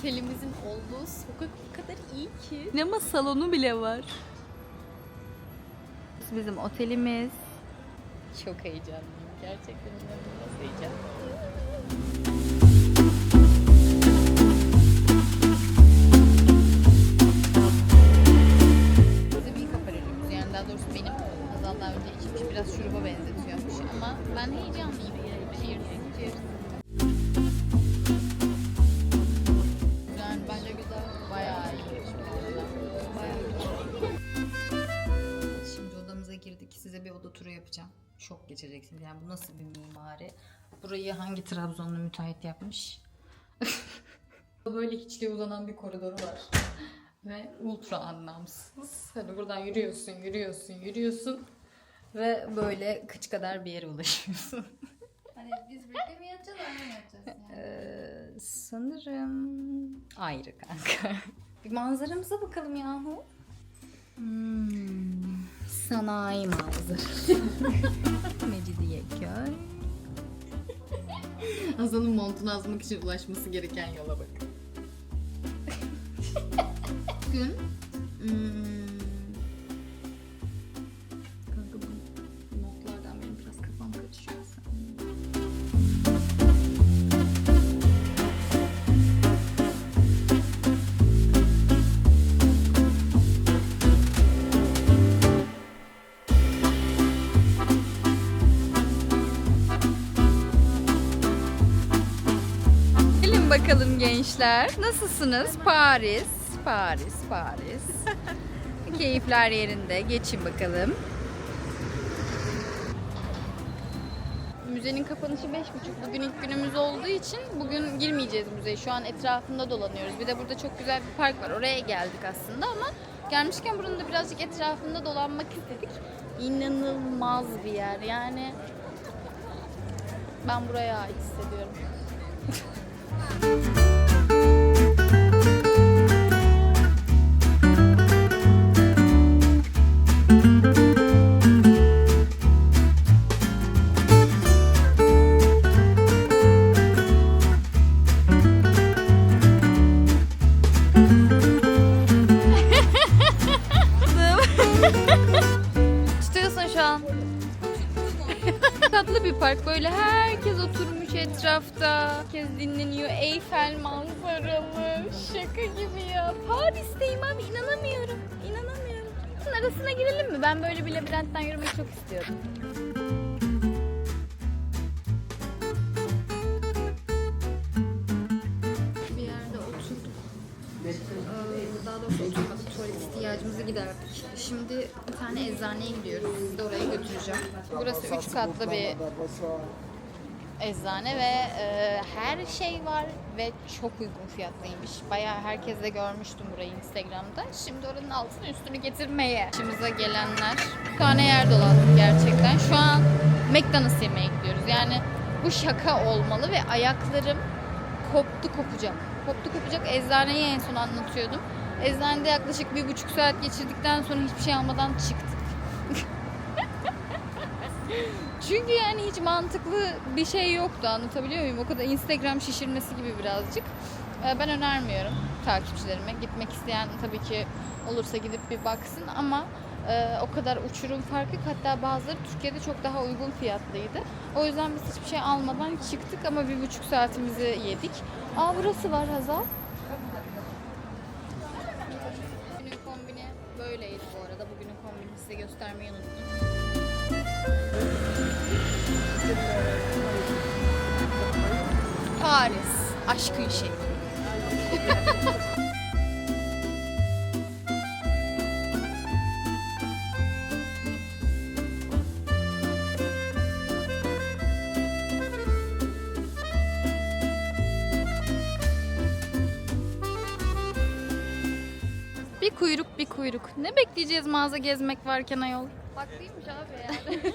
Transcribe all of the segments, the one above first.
otelimizin olduğu sokak o kadar iyi ki. Sinema salonu bile var. Bizim otelimiz. Çok heyecanlıyım. Gerçekten inanılmaz heyecanlıyım. Biraz şuruba benzetiyormuş. Ama ben heyecanlıyım. Cheers. Cheers. Şok geçeceksiniz. Yani bu nasıl bir mimari? Burayı hangi Trabzonlu müteahhit yapmış? Böyle hiçliğe uzanan bir koridoru var. Ve ultra anlamsız. Hani buradan yürüyorsun, yürüyorsun, yürüyorsun. Ve böyle kıç kadar bir yere ulaşıyorsun. Hani biz birlikte mi yatacağız, ayrı mı yatacağız yani? Ee, sanırım ayrı kanka. Bir manzaramıza bakalım yahu. Hmm, sanayi manzarası. Mecidiyeköy. Hasan'ın montunu azmak için ulaşması gereken yola bak. Bugün hmm, gençler. Nasılsınız? Paris, Paris, Paris. Keyifler yerinde. Geçin bakalım. Müzenin kapanışı 5.30. Bugün ilk günümüz olduğu için bugün girmeyeceğiz müzeye. Şu an etrafında dolanıyoruz. Bir de burada çok güzel bir park var. Oraya geldik aslında ama gelmişken buranın da birazcık etrafında dolanmak istedik. İnanılmaz bir yer. Yani ben buraya ait hissediyorum. Tatlı bir park. Böyle herkes oturmuş etrafta. Herkes dinleniyor. Eyfel manzaralı. Şaka gibi ya. Paris'teyim abi. inanamıyorum. İnanamıyorum. Bunun arasına girelim mi? Ben böyle bir labirentten yürümeyi çok istiyorum. Bir yerde oturduk. Ee, Daha doğrusu oturmadık. Tuvalet ihtiyacımızı giderdik. Şimdi bir tane eczaneye gidiyoruz. Sizi de oraya götüreceğim. Burası üç katlı bir eczane ve e, her şey var ve çok uygun fiyatlıymış. Bayağı herkes de görmüştüm burayı Instagram'da. Şimdi oranın altını üstünü getirmeye. Başımıza gelenler. Bir tane yer dolandık gerçekten. Şu an McDonald's yemeğe gidiyoruz. Yani bu şaka olmalı ve ayaklarım koptu kopacak. Koptu kopacak. Eczaneyi en son anlatıyordum. Eczanede yaklaşık bir buçuk saat geçirdikten sonra hiçbir şey almadan çıktık. Çünkü yani hiç mantıklı bir şey yoktu anlatabiliyor muyum? O kadar Instagram şişirmesi gibi birazcık. Ee, Ben önermiyorum takipçilerime. Gitmek isteyen tabii ki olursa gidip bir baksın ama e, o kadar uçurum farkı hatta bazıları Türkiye'de çok daha uygun fiyatlıydı. O yüzden biz hiçbir şey almadan çıktık ama bir buçuk saatimizi yedik. Aa burası var Hazal. Size göstermeyi unuttum. Paris, aşkın şehri. Bir kuyruk bir kuyruk. Ne bekleyeceğiz mağaza gezmek varken ayol? Haklıymış abi yani.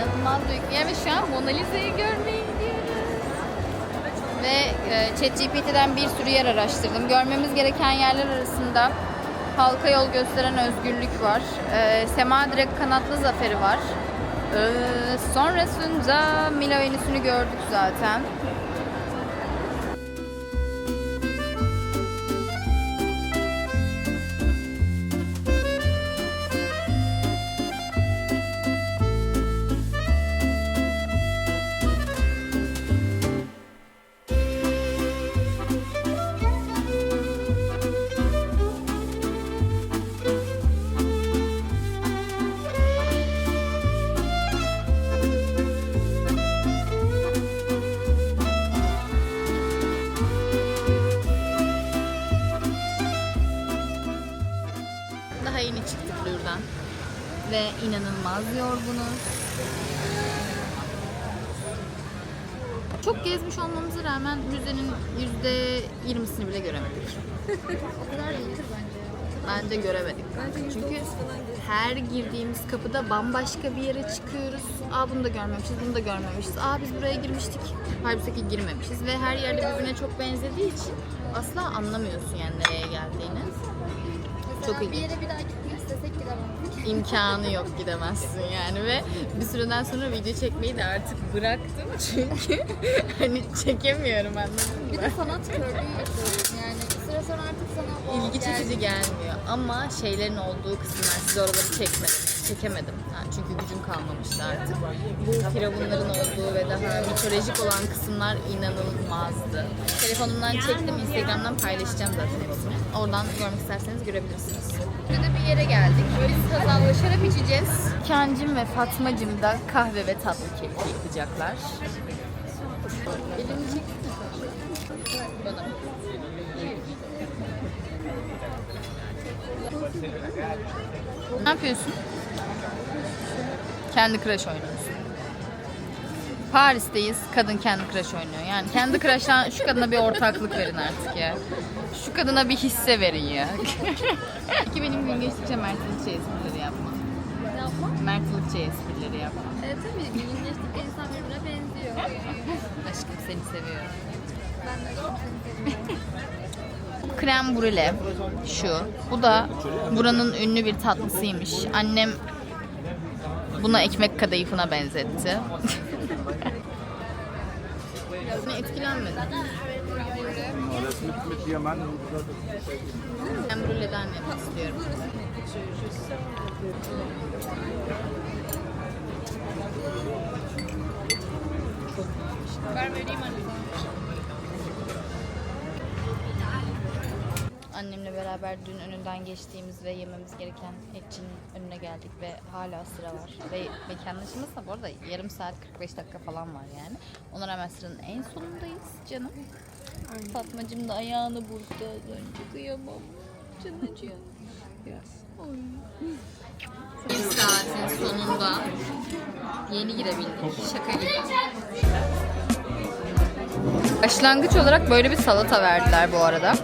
inanılmaz ve şu an Mona Lisa'yı görmeye gidiyoruz. Ve ChatGPT'den bir sürü yer araştırdım. Görmemiz gereken yerler arasında halka yol gösteren özgürlük var. Ee, Sema direkt kanatlı zaferi var. Ee, sonrasında Mila Venüs'ünü gördük zaten. Ve inanılmaz yorgunuz. Çok gezmiş olmamıza rağmen müzenin yüzde yirmisini bile göremedik. O kadar değildir bence. Bence göremedik. Çünkü her girdiğimiz kapıda bambaşka bir yere çıkıyoruz. Aa bunu da görmemişiz, bunu da görmemişiz. Aa biz buraya girmiştik. Halbuki ki girmemişiz. Ve her yerde birbirine çok benzediği için asla anlamıyorsun yani nereye geldiğini. Mesela Çok bir ilginç. yere bir daha gitmek istesek gidemedik. imkanı yok gidemezsin yani ve bir süreden sonra video çekmeyi de artık bıraktım çünkü hani çekemiyorum anladın Bir mı? de sanat körlüğü yapıyoruz yani. Bir süre sonra artık sana o İlgi çekici gelmiyor ama şeylerin olduğu kısımlar size oraları çekmedim. Çekemedim. Ha, çünkü gücüm kalmamıştı artık. Bu firavunların olduğu ve daha mitolojik olan kısımlar inanılmazdı. Telefonumdan çektim, Instagram'dan paylaşacağım zaten hepsini. Oradan görmek isterseniz görebilirsiniz. Burada bir yere geldik. Biz Hazal'la şarap içeceğiz. Kancım ve Fatmacım da kahve ve tatlı keyfi yapacaklar. Elini çek. Bana. Ne yapıyorsun? Kendi Crush oynuyorsun. Paris'teyiz. Kadın kendi Crush oynuyor. Yani kendi Crush'tan şu kadına bir ortaklık verin artık ya. Şu kadına bir hisse verin ya. Ki benim gün geçtikçe mertlikçe esprileri yapma. Ne yapmam? Mertlikçe esprileri yapma. Evet tabii gün geçtikçe insan birbirine benziyor. Aşkım seni seviyorum. Ben de seni seviyorum. Krem brûlée şu. Bu da buranın ünlü bir tatlısıymış. Annem buna ekmek kadayıfına benzetti. Ne etkilenmedim. Ben anne. Annemle beraber dün önünden geçtiğimiz ve yememiz gereken etçinin önüne geldik ve hala sıra var. Ve mekanın açılmasına bu arada yarım saat 45 dakika falan var yani. Ona rağmen sıranın en sonundayız canım. Fatmacığım da ayağını burktu az önce. Kıyamam. Canım acıyor. Oy. Bir saatin sonunda yeni girebildik. Şaka gibi. Başlangıç olarak böyle bir salata verdiler bu arada.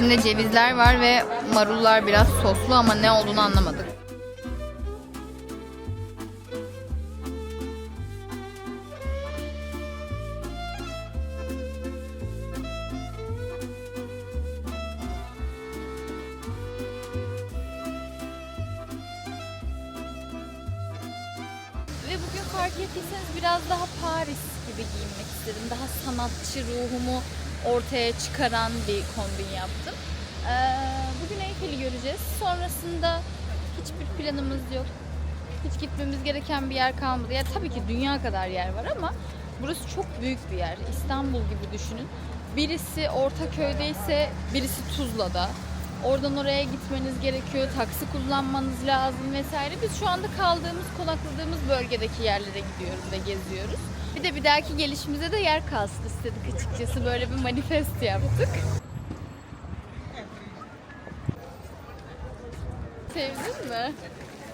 İçinde cevizler var ve marullar biraz soslu ama ne olduğunu anlamadık. Ve bugün fark ettiyseniz biraz daha Paris gibi giyinmek istedim. Daha sanatçı ruhumu ortaya çıkaran bir kombin yaptım. Ee, bugün Eyfel'i göreceğiz. Sonrasında hiçbir planımız yok. Hiç gitmemiz gereken bir yer kalmadı. Ya tabii ki dünya kadar yer var ama burası çok büyük bir yer. İstanbul gibi düşünün. Birisi Ortaköy'de ise birisi Tuzla'da. Oradan oraya gitmeniz gerekiyor. Taksi kullanmanız lazım vesaire. Biz şu anda kaldığımız, konakladığımız bölgedeki yerlere gidiyoruz ve geziyoruz. Bir de bir dahaki gelişimize de yer kalsın istedik açıkçası. Böyle bir manifest yaptık. Sevdin mi?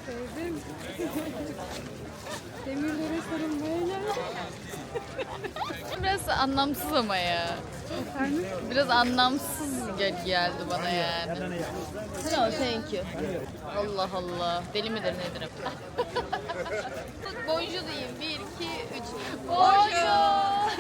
Sevdim. Demirlere sarılmaya geldim. Biraz anlamsız ama ya. Biraz anlamsız geç geldi bana yani. No, thank you. Allah Allah. Deli midir nedir? Bonjour diyeyim. Bir, iki, üç. Bonjour.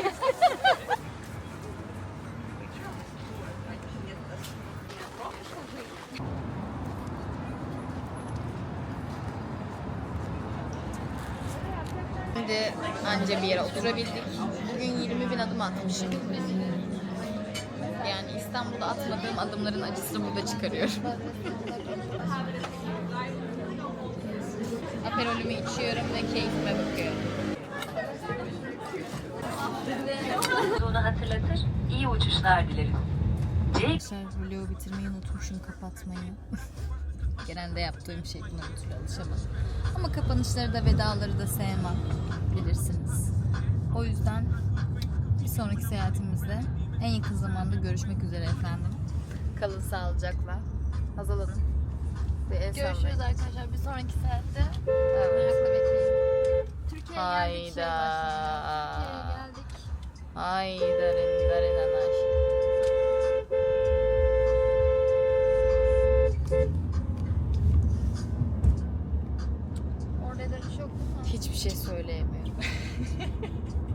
Şimdi anca bir yere oturabildik. Bugün 20 bin adım atmışım. Yani İstanbul'da atmadığım adımların acısını burada çıkarıyorum. Aperolümü içiyorum ve keyfime bakıyorum. olduğunu hatırlatır, iyi uçuşlar dilerim. C Arkadaşlar vlogu bitirmeyi unutmuşum kapatmayı. Genelde yaptığım şey buna bir türlü alışamadım. Ama kapanışları da vedaları da sevmem. Bilirsiniz. O yüzden bir sonraki seyahatimizde en yakın zamanda görüşmek üzere efendim. Kalın sağlıcakla. Hazal Hanım. Bir el sallayın. Görüşürüz arkadaşlar. Bir sonraki saatte Evet. merakla bekleyin. Türkiye'ye geldik. Şey Hayda. başladı. Türkiye'ye geldik. Ay anaş. Orada da çok Hiçbir şey söyleyemiyorum.